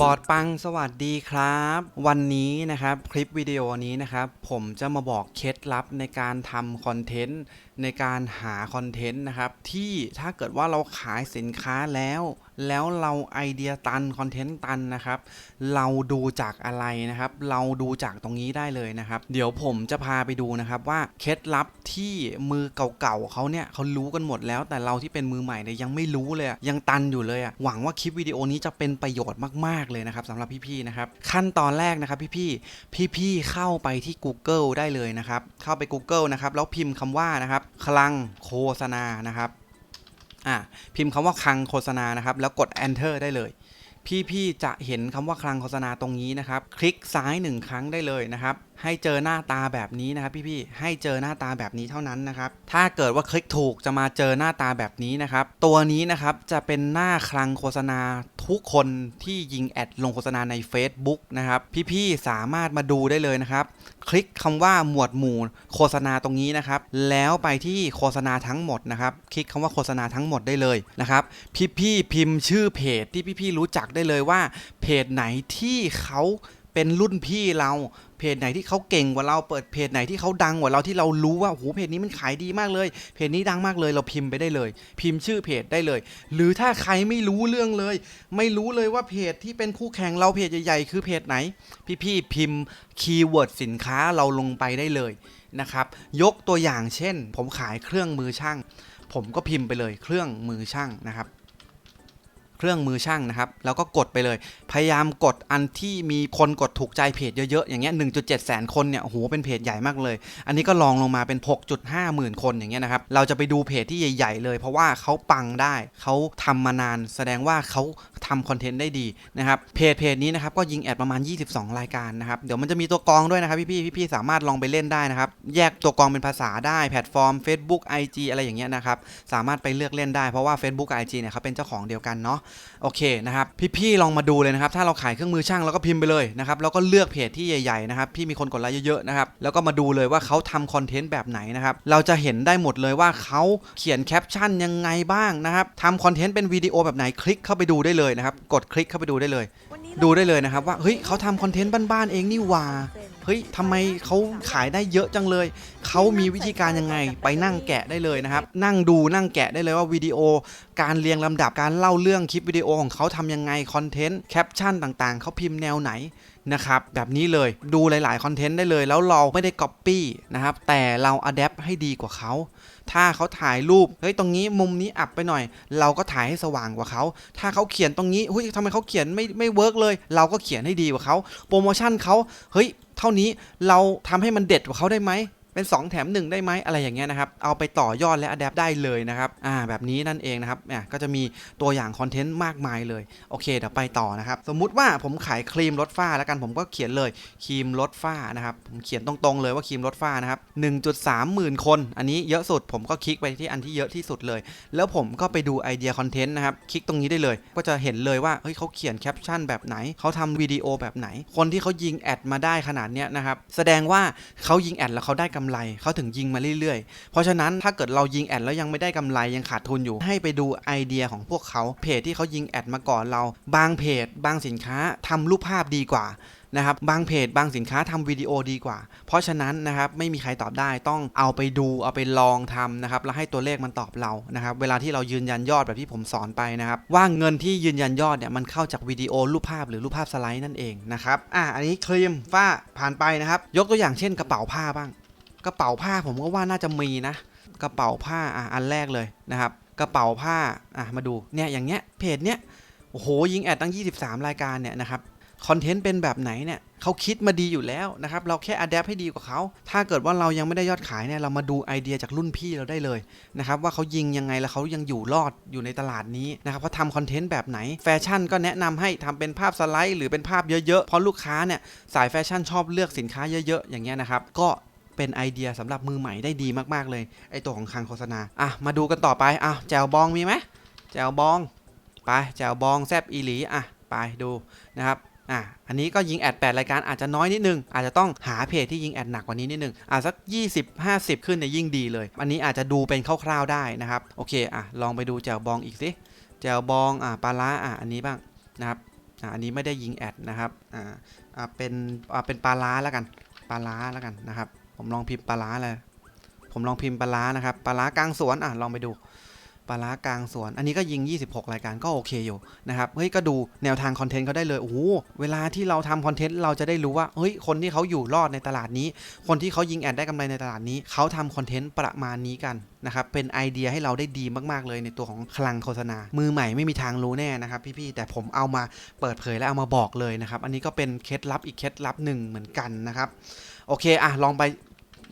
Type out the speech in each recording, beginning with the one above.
บอร์ดปังสวัสดีครับ วันนี้นะครับคลิปวิดีโอนี้นะครับผมจะมาบอกเคล็ดลับในการทำคอนเทนต์ในการหาคอนเทนต์นะครับที่ถ้าเกิดว่าเราขายสินค้าแล้ว แล้วเราไอเดียตันคอนเทนต์ตันนะครับ เราดูจากอะไรนะครับ เราดูจากตรงนี้ได้เลยนะครับ เดี๋ยวผมจะพาไปดูนะครับว่าเคล็ดลับที่มือเก่าๆเขาเนี่ยเขารู้กันหมดแล้ว แต่เราที่เป็นมือใหม่เนี่ยยังไม่รู้เลยยังตันอยู่เลยอะหวังว่าคลิปวิดีโอนี้จะเป็นประโยชน์มากๆเลยนะครับสำหรับพี่ๆนะครับขั้นตอนแรกนะครับพี่ๆพี่ๆเข้าไปที่ Google ได้เลยนะครับเข้าไป Google นะครับแล้วพิมพ์คำว่านะครับคลังโฆษณานะครับ อะพิมพ์คำว่าคลังโฆษณานะครับ แล้วกด enter ได้เลย พี่ๆจะเห็นคำว่าคลังโฆษณาตรงนี้นะครับ คลิกซ้ายหนึ่งครั้งได้เลยนะครับให้เจอหน้าตาแบบนี้นะครับพี่ๆให้เจอหน้าตาแบบนี้เท่านั้นนะครับ ถ้าเกิดว่าคลิกถูกจะมาเจอหน้าตาแบบนี้นะครับ ตัวนี้นะครับจะเป็นหน้าคลังโฆษณาทุกคนที่ยิงแอดลงโฆษณาใน Facebook นะครับ พี่ๆสามารถมาดูได้เลยนะครับ คลิกคำว่าหมวดหมู่โฆษณาตรงนี้นะครับ แล้วไปที่โฆษณาทั้งหมดนะครับ คลิกคำว่าโฆษณาทั้งหมดได้เลยนะครับ พี่ๆพิมพ์ชื่อเพจที่พี่ๆรู้จักได้เลยว่าเพจไหนที่เขาเป็นรุ่นพี่เรา เพจไหนที่เขาเก่งกว่าเราเปิดเพจไหนที่เขาดังกว่าเราที่เรารู้ว่าโอ้โหเพจนี้มันขายดีมากเลย เพจนี้ดังมากเลยเราพิมพ์ไปได้เลย พิมพ์ชื่อเพจได้เลย หรือถ้าใครไม่รู้เรื่องเลย ไม่รู้เลยว่าเพจที่เป็นคู่แข่งเราเพจใหญ่ๆคือเพจไหน พี่ๆพิมพ์คีย์เวิร์ดสินค้าเราลงไปได้เลยนะครับยกตัวอย่างเช่น ผมขายเครื่องมือช่าง ผมก็พิมพ์ไปเลยเครื่องมือช่างนะครับ เครื่องมือช่างนะครับ แล้วก็กดไปเลย พยายามกดอันที่มีคนกดถูกใจเพจเยอะๆ อย่างเงี้ย 1.7 แสนคนเนี่ย โอ้โห เป็นเพจใหญ่มากเลย อันนี้ก็ลองลงมาเป็น 6.5 หมื่นคนอย่างเงี้ยนะครับ เราจะไปดูเพจที่ใหญ่ ๆ เลย เพราะว่าเขาปังได้ เขาทำมานาน แสดงว่าเขา ทำคอนเทนต์ได้ดีนะครับเพจเพจนี้นะครับก็ยิงแอดประมาณ 22 รายการนะครับเดี๋ยวมันจะมีตัวกรองด้วยนะครับพี่ๆพี่ๆสามารถลองไปเล่นได้นะครับแยกตัวกรองเป็นภาษาได้แพลตฟอร์ม Facebook IG อะไรอย่างเงี้ยนะครับสามารถไปเลือกเล่นได้เพราะว่า Facebook กับ IG เนี่ยเขาเป็นเจ้าของเดียวกันเนาะโอเคนะครับพี่ๆลองมาดูเลยนะครับถ้าเราขายเครื่องมือช่างเราก็พิมพ์ไปเลยนะครับแล้วก็เลือกเพจที่ใหญ่ๆนะครับพี่มีคนกดไลค์เยอะๆนะครับแล้วก็มาดูเลยว่าเขาทำคอนเทนต์แบบไหนนะครับเราจะเห็นได้หมดเลยว่าเขาเขียนแคปชั่นยังไงบ้างนะครับทำคอนเทนต์เป็นวิดีโอแบบไหนคลิกเข้าไปดูได้เลยนะครับ กดคลิกเข้าไปดูได้เลย ดูได้เลยนะครับ ว่าเฮ้ยเขาทำคอนเทนต์บ้านๆเองนี่หว่าเฮ้ยทำไมเขาขายได้เยอะจังเลย เขามีวิธีการยังไง ไปนั่งแกะได้เลยนะครับ นั่งดูนั่งแกะได้เลยว่าวิดีโอ การเรียงลำดับการเล่าเรื่องคลิปวิดีโอของเขาทำยังไงคอนเทนต์แคปชั่นต่างๆ เขาพิมพ์แนวไหน นะครับแบบนี้เลยดูหลาย ๆ คอนเทนต์ได้เลย แล้วเราไม่ได้ก๊อปปี้นะครับแต่เราอัดแอปให้ดีกว่าเขาถ้าเขาถ่ายรูปเฮ้ยตรงนี้มุมนี้อับไปหน่อย เราก็ถ่ายให้สว่างกว่าเขาถ้าเขาเขียนตรงนี้เฮ้ยทำไมเขาเขียนไม่ไม่เวิร์กเลย เราก็เขียนให้ดีกว่าเขาโปรโมชั่นเขาเฮ้ยเท่านี้เราทำให้มันเด็ดกว่าเขาได้ไหม เป็น 2 แถม 1 ได้ไหมอะไรอย่างเงี้ยนะครับ เอาไปต่อยอดและอัดแอปได้เลยนะครับ อ่า แบบนี้นั่นเองนะครับเนี่ยก็จะมีตัวอย่างคอนเทนต์มากมายเลย โอเค เดี๋ยวไปต่อนะครับ สมมุติว่าผมขายครีมลดฝ้าแล้วกันผมก็เขียนเลยครีมลดฝ้านะครับ ผมเขียนตรงๆเลยว่าครีมลดฝ้านะครับ1.3หมื่นคน อันนี้เยอะสุด ผมก็คลิกไปที่อันที่เยอะที่สุดเลย แล้วผมก็ไปดูไอเดียคอนเทนต์นะครับ คลิกตรงนี้ได้เลย ก็จะเห็นเลยว่า เฮ้ยเขาเขียนแคปชั่นแบบไหน เขาทำวิดีโอแบบไหน คนที่เขายิงแอดมาได้ขนาดเนี้ยนะครับ แสดงว่าเขายิงแอดแล้วเขาได้กำไรเขาถึงยิงมาเรื่อยๆ เพราะฉะนั้นถ้าเกิดเรายิงแอดแล้วยังไม่ได้กำไรยังขาดทุนอยู่ ให้ไปดูไอเดียของพวกเขาเพจที่เขายิงแอดมาก่อนเรา บางเพจ บางสินค้าทำรูปภาพดีกว่านะครับบางเพจบางสินค้าทำวิดีโอดีกว่า เพราะฉะนั้นนะครับไม่มีใครตอบได้ต้องเอาไปดูเอาไปลองทำนะครับแล้วให้ตัวเลขมันตอบเรานะครับเวลาที่เรายืนยันยอดแบบที่ผมสอนไปนะครับว่าเงินที่ยืนยันยอดเนี่ยมันเข้าจากวิดีโอรูปภาพหรือรูปภาพสไลด์นั่นเองนะครับอะอันนี้ครีมฝ้าผ่านไปนะครับยกตัวอย่างเช่นกระเป๋าผ้าบ้าง กระเป๋าผ้าผมก็ว่าน่าจะมีนะ กระเป๋าผ้าอะอันแรกเลยนะครับ กระเป๋าผ้าอะมาดูเนี่ยอย่างเงี้ยเพจเนี้ยโอ้โหยิงแอดตั้ง 23 รายการเนี่ยนะครับคอนเทนต์เป็นแบบไหนเนี่ยเขาคิดมาดีอยู่แล้วนะครับ เราแค่อัดแอปให้ดีกว่าเขา ถ้าเกิดว่าเรายังไม่ได้ยอดขายเนี่ยเรามาดูไอเดียจากรุ่นพี่เราได้เลยนะครับว่าเขายิงยังไงแล้วเขายังอยู่รอดอยู่ในตลาดนี้นะครับเขาทำคอนเทนต์แบบไหนแฟชั่นก็แนะนำให้ทำเป็นภาพสไลด์หรือเป็นภาพเยอะๆเพราะลูกค้าเนี่ยสายแฟชั่นชอบเลือกสินค้าเยอะๆ อย่างเงี้ยนะครับก็ เป็นไอเดียสำหรับมือใหม่ได้ดีมากๆเลย ไอตัวของคังโฆษณา อะ มาดูกันต่อไป อะ แจวบองมีไหมแจวบอง ไป แจวบองแซบอีหลี อะ ไปดูนะครับอะ อันนี้ก็ยิงแอด8รายการอาจจะน้อยนิดนึง อาจจะต้องหาเพจที่ยิงแอดหนักกว่านี้นิดนึง อะสัก 20 50 ขึ้นเนี่ยยิ่งดีเลย อันนี้อาจจะดูเป็นคร่าวๆได้นะครับ โอเค อะ ลองไปดูแจวบองอีกสิแจวบอง อะ ปลาร้าอะ อันนี้บ้างนะครับ อ่าอันนี้ไม่ได้ยิงแอดนะครับ อ่า อ่าเป็น อ่าเป็นปลาล้าแล้วกัน ปลาล้าแล้วกันนะครับ ผมลองพิมพ์ปลาล้าเลยผมลองพิมพ์ปลาล้านะครับปลาล้ากลางสวนอะลองไปดูปลาล้ากลางสวน อันนี้ก็ยิง 26 รายการก็โอเคอยู่นะครับ เฮ้ย ก็ดูแนวทางคอนเทนต์เขาได้เลย โอ้โห เวลาที่เราทำคอนเทนต์เราจะได้รู้ว่า เฮ้ย คนที่เขาอยู่รอดในตลาดนี้ คนที่เขายิงแอดได้กำไรในตลาดนี้ เขาทำคอนเทนต์ประมาณนี้กันนะครับ เป็นไอเดียให้เราได้ดีมาก ๆ เลยในตัวของคลังโฆษณา มือใหม่ไม่มีทางรู้แน่นะครับพี่ๆ แต่ผมเอามาเปิดเผยและเอามาบอกเลยนะครับ อันนี้ก็เป็นเคล็ดลับอีกเคล็ดลับหนึ่งเหมือนกันนะครับ โอเค อะ ลองไป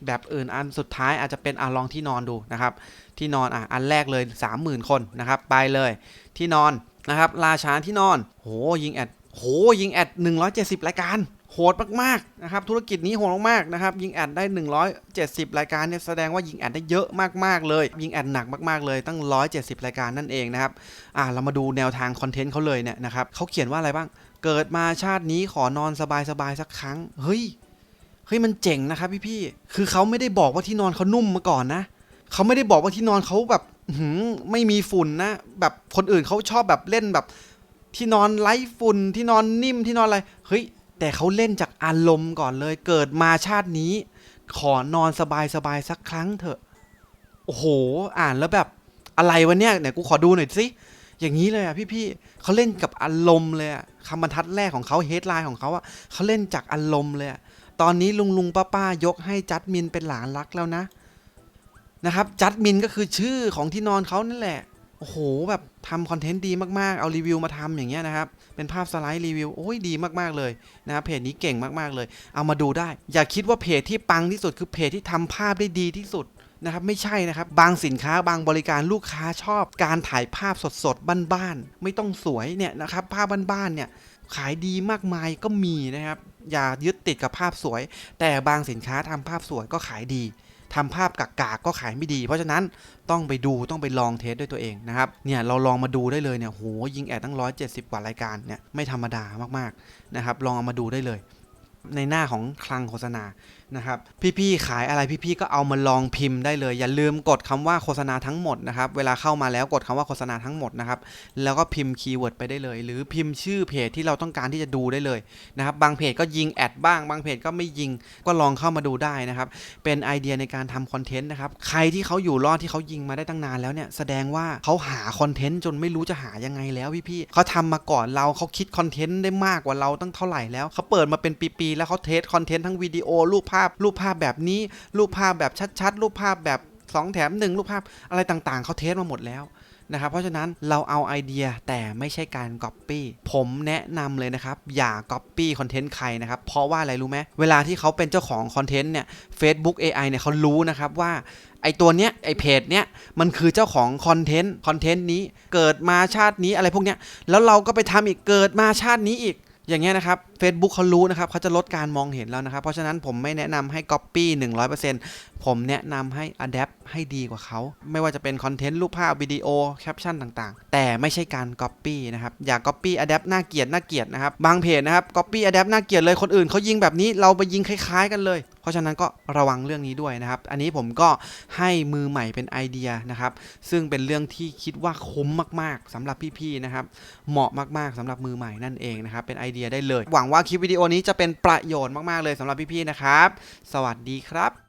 แบบอื่นอันสุดท้ายอาจจะเป็นอะลองที่นอนดูนะครับ ที่นอนอะอันแรกเลย 30,000 คนนะครับ ไปเลยที่นอนนะครับราชาที่นอนโหยิงแอดโหยิงแอด 170 รายการโหดมากๆนะครับธุรกิจนี้โหดมากๆนะครับยิงแอดได้ 170 รายการเนี่ยแสดงว่ายิงแอดได้เยอะมากๆเลย ยิงแอดหนักมากๆเลยตั้ง 170 รายการนั่นเองนะครับอะเรามาดูแนวทางคอนเทนต์เขาเลยเนี่ยนะครับเขาเขียนว่าอะไรบ้าง เกิดมาชาตินี้ขอนอนสบายๆสักครั้งเฮ้ย เฮ้ยมันเจ๋งนะครับพี่ๆคือเขาไม่ได้บอกว่าที่นอนเขานุ่มมาก่อนนะเขาไม่ได้บอกว่าที่นอนเขาแบบหือไม่มีฝุ่นนะ แบบคนอื่นเขาชอบแบบเล่นแบบ ที่นอนไร้ฝุ่นที่นอนนิ่มที่นอนอะไรเฮ้ย แต่เขาเล่นจากอารมณ์ก่อนเลย เกิดมาชาตินี้ ขอนอนสบายๆสักครั้งเถอะ โอ้โห อ่านแล้วแบบอะไรวะเนี่ยไหนกูขอดูหน่อยสิอย่างนี้เลยอะพี่ๆเขาเล่นกับอารมณ์เลยอะคำบรรทัดแรกของเขาเฮดไลน์ของเขาอะเขาเล่นจากอารมณ์เลยอะ ตอนนี้ลุงลุงป้าป้ายกให้จัดมินเป็นหลานรักแล้วนะ นะครับ จัดมินก็คือชื่อของที่นอนเขานั่นแหละ โอ้โห แบบทำคอนเทนต์ดีมากๆ เอารีวิวมาทำอย่างเงี้ยนะครับ เป็นภาพสไลด์รีวิว โอ้ยดีมากๆเลยนะครับเพจนี้เก่งมากๆเลย เอามาดูได้ อย่าคิดว่าเพจที่ปังที่สุดคือเพจที่ทำภาพได้ดีที่สุดนะครับไม่ใช่นะครับบางสินค้าบางบริการลูกค้าชอบ การถ่ายภาพสดๆบ้านๆไม่ต้องสวยเนี่ยนะครับภาพบ้านๆเนี่ยขายดีมากมายก็มีนะครับ อย่ายึดติดกับภาพสวย แต่บางสินค้าทำภาพสวยก็ขายดีทำภาพกากๆก็ขายไม่ดี เพราะฉะนั้นต้องไปดูต้องไปลองเทสด้วยตัวเองนะครับเนี่ยเราลองมาดูได้เลยเนี่ยโหยิงแอดตั้ง 170 กว่ารายการเนี่ยไม่ธรรมดามากๆนะครับลองเอามาดูได้เลย ในหน้าของคลังโฆษณานะครับพี่ๆขายอะไรพี่ๆก็เอามาลองพิมพ์ได้เลย อย่าลืมกดคำว่าโฆษณาทั้งหมดนะครับเวลาเข้ามาแล้วกดคำว่าโฆษณาทั้งหมดนะครับแล้วก็พิมพ์คีย์เวิร์ดไปได้เลย หรือพิมพ์ชื่อเพจที่เราต้องการที่จะดูได้เลยนะครับบางเพจก็ยิงแอดบ้าง บางเพจก็ไม่ยิงก็ลองเข้ามาดูได้นะครับเป็นไอเดียในการทำคอนเทนต์นะครับใครที่เขาอยู่รอดที่เขายิงมาได้ตั้งนานแล้วเนี่ยแสดงว่าเขาหาคอนเทนต์จนไม่รู้จะหายังไงแล้วพี่ๆเขาทำมาก่อนเราเขาคิดคอนเทนต์ได้มากกว่าเราตั้งเท่าไหร่แล้วเขาเปิดมาเป็นปีๆแล้วเขาเทสคอนเทนต์ทั้งวิดีโอรูปภาพรูปภาพแบบนี้ รูปภาพแบบชัดๆ รูปภาพแบบ 2 แถม 1 รูปภาพอะไรต่างๆ เขาเทสมาหมดแล้วนะครับเพราะฉะนั้นเราเอาไอเดียแต่ไม่ใช่การก๊อปปี้ผมแนะนำเลยนะครับ อย่าก๊อปปี้คอนเทนต์ใครนะครับ เพราะว่าอะไรรู้ไหมเวลาที่เขาเป็นเจ้าของคอนเทนต์เนี่ย Facebook AI เนี่ยเขารู้นะครับว่าไอตัวเนี้ยไอเพจเนี้ยมันคือเจ้าของคอนเทนต์คอนเทนต์นี้เกิดมาชาตินี้อะไรพวกเนี้ยแล้วเราก็ไปทำอีกเกิดมาชาตินี้อีกอย่างเงี้ยนะครับ Facebook เขารู้นะครับเขาจะลดการมองเห็นแล้วนะครับ เพราะฉะนั้นผมไม่แนะนำให้ Copy 100%ผมแนะนำให้ Adapt ให้ดีกว่าเขา ไม่ว่าจะเป็นคอนเทนต์รูปภาพวิดีโอแคปชั่นต่างๆ แต่ไม่ใช่การ Copy นะครับ อย่า Copy Adapt น่าเกลียดน่าเกลียดนะครับ บางเพจนะครับ Copy Adapt น่าเกลียดเลยคนอื่นเขายิงแบบนี้เราไปยิงคล้ายๆ กันเลย เพราะฉะนั้นก็ระวังเรื่องนี้ด้วยนะครับ อันนี้ผมก็ให้มือใหม่เป็นไอเดียนะครับ ซึ่งเป็นเรื่องที่คิดว่าคุ้มมาก ๆสำหรับพี่ๆนะครับ เหมาะมากๆสำหรับมือใหม่นั่นเองนะครับ เป็นไอเดียได้เลยหวังว่าคลิปวิดีโอนี้จะเป็นประโยชน์มากๆเลยสำหรับพี่ๆนะครับ สวัสดีครับ